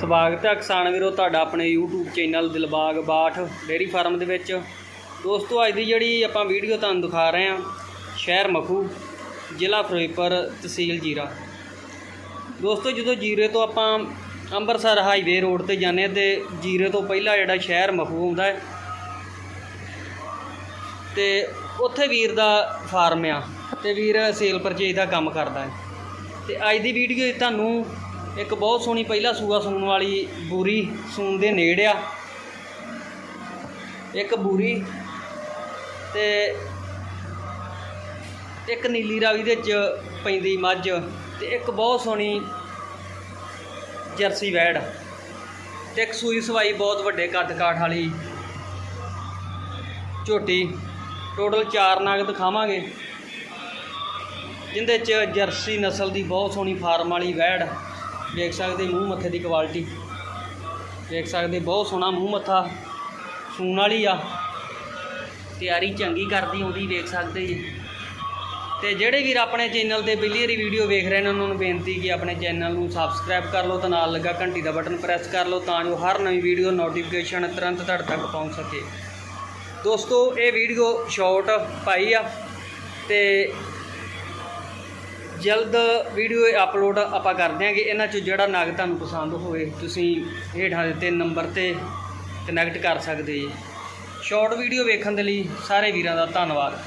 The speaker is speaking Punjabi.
ਸਵਾਗਤ ਹੈ ਕਿਸਾਨ ਵੀਰੋ, ਤੁਹਾਡਾ ਆਪਣੇ YouTube channel Dilbagh Bath dairy farm ਦੇ ਵਿੱਚ। ਦੋਸਤੋ, ਅੱਜ ਦੀ ਜਿਹੜੀ ਆਪਾਂ ਵੀਡੀਓ ਤੁਹਾਨੂੰ ਦਿਖਾ ਰਹੇ ਹਾਂ, ਸ਼ਹਿਰ ਮਖੂ, ਜ਼ਿਲ੍ਹਾ ਫਿਰੋਜ਼ਪੁਰ ਤਹਿਸੀਲ ਜੀਰਾ। ਦੋਸਤੋ, ਜਦੋਂ ਜੀਰੇ ਤੋਂ ਆਪਾਂ ਅੰਮ੍ਰਿਤਸਰ ਹਾਈਵੇ ਰੋਡ ਤੇ ਜਾਂਦੇ ਹਾਂ ਤੇ ਜੀਰੇ ਤੋਂ ਪਹਿਲਾਂ ਜਿਹੜਾ ਸ਼ਹਿਰ ਮਖੂ ਆਉਂਦਾ ਹੈ, ਤੇ ਉੱਥੇ ਵੀਰ ਦਾ ਫਾਰਮ ਆ ਤੇ ਵੀਰ ਸੇਲ ਪਰਚੇਜ ਦਾ ਕੰਮ ਕਰਦਾ ਹੈ। ਤੇ ਅੱਜ ਦੀ ਵੀਡੀਓ ਤੁਹਾਨੂੰ ਇੱਕ ਬਹੁਤ ਸੋਹਣੀ ਪਹਿਲਾ ਸੂਆ ਸੂਣ ਵਾਲੀ ਬੂਰੀ ਸੂਣ ਦੇ ਨੇੜ ਆ। ਇੱਕ ਬੂਰੀ ਤੇ ਇੱਕ ਨੀਲੀ ਰਾਵੀ ਦੇ ਚ ਪੈਂਦੀ ਮੱਝ ਤੇ ਇੱਕ ਬਹੁਤ ਸੋਹਣੀ ਜਰਸੀ ਵੈੜ ਤੇ ਇੱਕ ਸੂਈ ਸਵਾਈ ਬਹੁਤ ਵੱਡੇ ਕੱਦ ਕਾਠ ਵਾਲੀ ਝੋਟੀ। ਟੋਟਲ 4 ਨਗ ਦਿਖਾਵਾਂਗੇ, ਜਿੰਦੇ ਚ ਜਰਸੀ ਨਸਲ ਦੀ ਬਹੁਤ ਸੋਹਣੀ ਫਾਰਮ ਵਾਲੀ ਵੈੜ ਦੇਖ ਸਕਦੇ ਮੂੰਹ ਮੱਥੇ ਦੀ ਕੁਆਲਿਟੀ ਦੇਖ ਸਕਦੇ ਬਹੁਤ ਸੋਹਣਾ ਮੂੰਹ ਮੱਥਾ, ਸੂਣ ਵਾਲੀ ਆ। ਤਿਆਰੀ ਚੰਗੀ ਕਰਦੀ ਉਹਦੀ ਵੇਖ ਸਕਦੇ ਜੀ। ਤੇ ਜਿਹੜੇ ਵੀਰ ਆਪਣੇ ਚੈਨਲ ਤੇ ਪਹਿਲੀ ਵਾਰੀ ਵੀਡੀਓ ਵੇਖ ਰਹੇ ਨੇ, ਉਹਨਾਂ ਨੂੰ ਬੇਨਤੀ ਕਿ ਆਪਣੇ ਚੈਨਲ ਨੂੰ ਸਬਸਕ੍ਰਾਈਬ ਕਰ ਲਓ ਤੇ ਨਾਲ ਲੱਗਾ ਘੰਟੀ ਦਾ ਬਟਨ ਪ੍ਰੈਸ ਕਰ ਲਓ ਤਾਂ ਜੋ ਹਰ ਨਵੀਂ ਵੀਡੀਓ ਨੋਟੀਫਿਕੇਸ਼ਨ ਤੁਰੰਤ ਤੁਹਾਡੇ ਤੱਕ ਪਹੁੰਚ ਸਕੇ। ਦੋਸਤੋ, ਇਹ ਵੀਡੀਓ ਸ਼ਾਰਟ ਪਾਈ ਆ ਤੇ ਜਲਦ ਵੀਡੀਓ ਅਪਲੋਡ ਆਪਾਂ ਕਰ ਦਿਆਂਗੇ। ਇਹਨਾਂ ਚੋਂ ਜਿਹੜਾ ਨਗ ਤੁਹਾਨੂੰ ਪਸੰਦ ਹੋਵੇ, ਤੁਸੀਂ ਹੇਠਾਂ ਦਿੱਤੇ ਨੰਬਰ ਤੇ ਕਨੈਕਟ ਕਰ ਸਕਦੇ ਜੀ। ਸ਼ਾਰਟ ਵੀਡੀਓ ਵੇਖਣ ਦੇ ਲਈ ਸਾਰੇ ਵੀਰਾਂ ਦਾ ਧੰਨਵਾਦ।